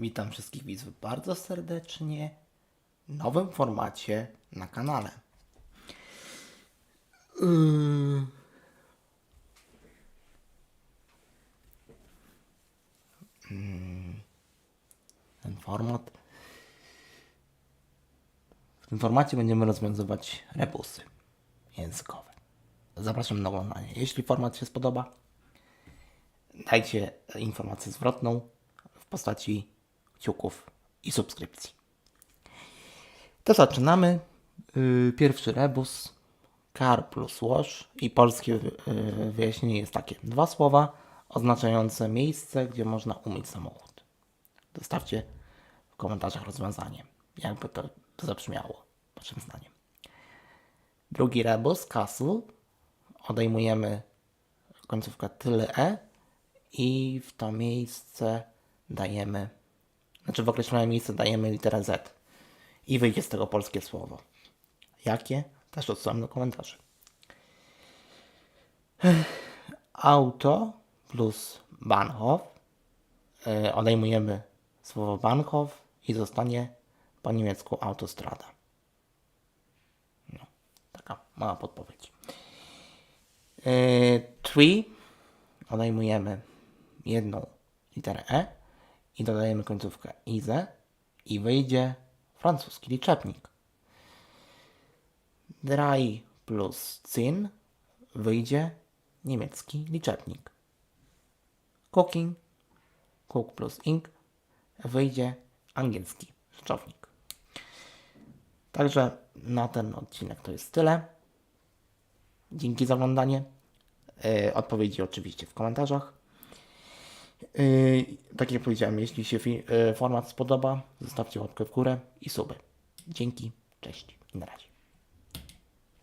Witam wszystkich widzów bardzo serdecznie w nowym formacie na kanale. Yy. Ten format. W tym formacie będziemy rozwiązywać rebusy językowe. Zapraszam na oglądanie. Jeśli format się spodoba, dajcie informację zwrotną w postaci kciuków i subskrypcji. To zaczynamy. Yy, Pierwszy rebus. Car plus wash i polskie yy, wyjaśnienie jest takie. Dwa słowa oznaczające miejsce, gdzie można umyć samochód. Zostawcie w komentarzach rozwiązanie, jakby to zabrzmiało, waszym zdaniem. Drugi rebus, castle. Odejmujemy końcówkę tyle e i w to miejsce dajemy, znaczy w określone miejsce dajemy literę Z i wyjdzie z tego polskie słowo. Jakie? Też odsyłam do komentarzy. Auto plus Bahnhof. Yy, odejmujemy słowo Bahnhof i zostanie po niemiecku autostrada. No, taka mała podpowiedź. Yy, tree odejmujemy jedną literę E i dodajemy końcówkę ize i wyjdzie francuski liczebnik. Dry plus zin wyjdzie niemiecki liczebnik. Cooking, cook plus ink wyjdzie angielski rzeczownik. Także na ten odcinek to jest tyle. Dzięki za oglądanie. Yy, Odpowiedzi oczywiście w komentarzach. Yy, tak jak powiedziałem, jeśli się yy, format spodoba, zostawcie łapkę w górę i suby. Dzięki, cześć i na razie.